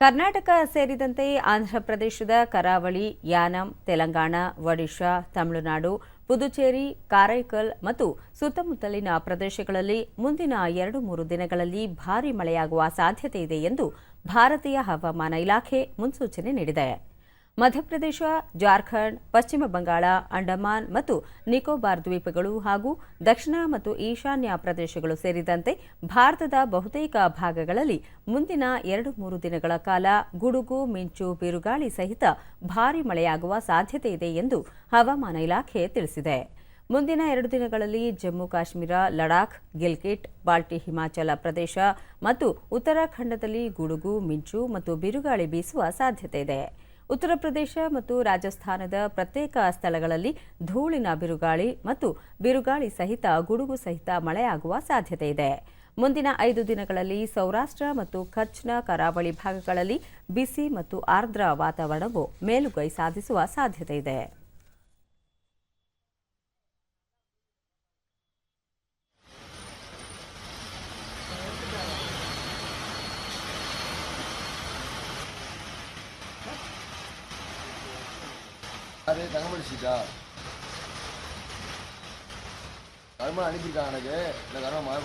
ಕರ್ನಾಟಕ ಸೇರಿದಂತೆ ಆಂಧ್ರಪ್ರದೇಶದ ಕರಾವಳಿ, ಯಾನಂ, ತೆಲಂಗಾಣ, ಒಡಿಶಾ, ತಮಿಳುನಾಡು, ಪುದುಚೇರಿ, ಕಾರೈಕಲ್ ಮತ್ತು ಸುತ್ತಮುತ್ತಲಿನ ಪ್ರದೇಶಗಳಲ್ಲಿ ಮುಂದಿನ ಎರಡು ಮೂರು ದಿನಗಳಲ್ಲಿ ಭಾರೀ ಮಳೆಯಾಗುವ ಸಾಧ್ಯತೆ ಇದೆ ಎಂದು ಭಾರತೀಯ ಹವಾಮಾನ ಇಲಾಖೆ ಮುನ್ಸೂಚನೆ ನೀಡಿದೆ. ಮಧ್ಯಪ್ರದೇಶ, ಜಾರ್ಖಂಡ್, ಪಶ್ಚಿಮ ಬಂಗಾಳ, ಅಂಡಮಾನ್ ಮತ್ತು ನಿಕೋಬಾರ್ ದ್ವೀಪಗಳು ಹಾಗೂ ದಕ್ಷಿಣ ಮತ್ತು ಈಶಾನ್ಯ ಪ್ರದೇಶಗಳು ಸೇರಿದಂತೆ ಭಾರತದ ಬಹುತೇಕ ಭಾಗಗಳಲ್ಲಿ ಮುಂದಿನ ಎರಡು ಮೂರು ದಿನಗಳ ಕಾಲ ಗುಡುಗು, ಮಿಂಚು, ಬಿರುಗಾಳಿ ಸಹಿತ ಭಾರೀ ಮಳೆಯಾಗುವ ಸಾಧ್ಯತೆ ಇದೆ ಎಂದು ಹವಾಮಾನ ಇಲಾಖೆ ತಿಳಿಸಿದೆ. ಮುಂದಿನ ಎರಡು ದಿನಗಳಲ್ಲಿ ಜಮ್ಮು, ಕಾಶ್ಮೀರ, ಲಡಾಖ್ ಗಿಲ್ಗಿಟ್ ಬಾಲ್ಟಿ ಹಿಮಾಚಲ ಪ್ರದೇಶ ಮತ್ತು ಉತ್ತರಾಖಂಡದಲ್ಲಿ ಗುಡುಗು, ಮಿಂಚು ಮತ್ತು ಬಿರುಗಾಳಿ ಬೀಸುವ ಸಾಧ್ಯತೆ ಇದೆ. ಉತ್ತರ ಪ್ರದೇಶ ಮತ್ತು ರಾಜಸ್ಥಾನದ ಪ್ರತ್ಯೇಕ ಸ್ಥಳಗಳಲ್ಲಿ ಧೂಳಿನ ಬಿರುಗಾಳಿ ಮತ್ತು ಬಿರುಗಾಳಿ ಸಹಿತ, ಗುಡುಗು ಸಹಿತ ಮಳೆಯಾಗುವ ಸಾಧ್ಯತೆ ಇದೆ. ಮುಂದಿನ ಐದು ದಿನಗಳಲ್ಲಿ ಸೌರಾಷ್ಟ್ರ ಮತ್ತು ಕಚ್ನ ಕರಾವಳಿ ಭಾಗಗಳಲ್ಲಿ ಬಿಸಿ ಮತ್ತು ಆರ್ದ್ರ ವಾತಾವರಣವು ಮೇಲುಗೈ ಸಾಧಿಸುವ ಸಾಧ್ಯತೆ ಇದೆ. அது தங்கமணி சீட்டா கர்மன் அனுப்பியிருக்காங்க எனக்கு. இந்த கர்மன் மாறி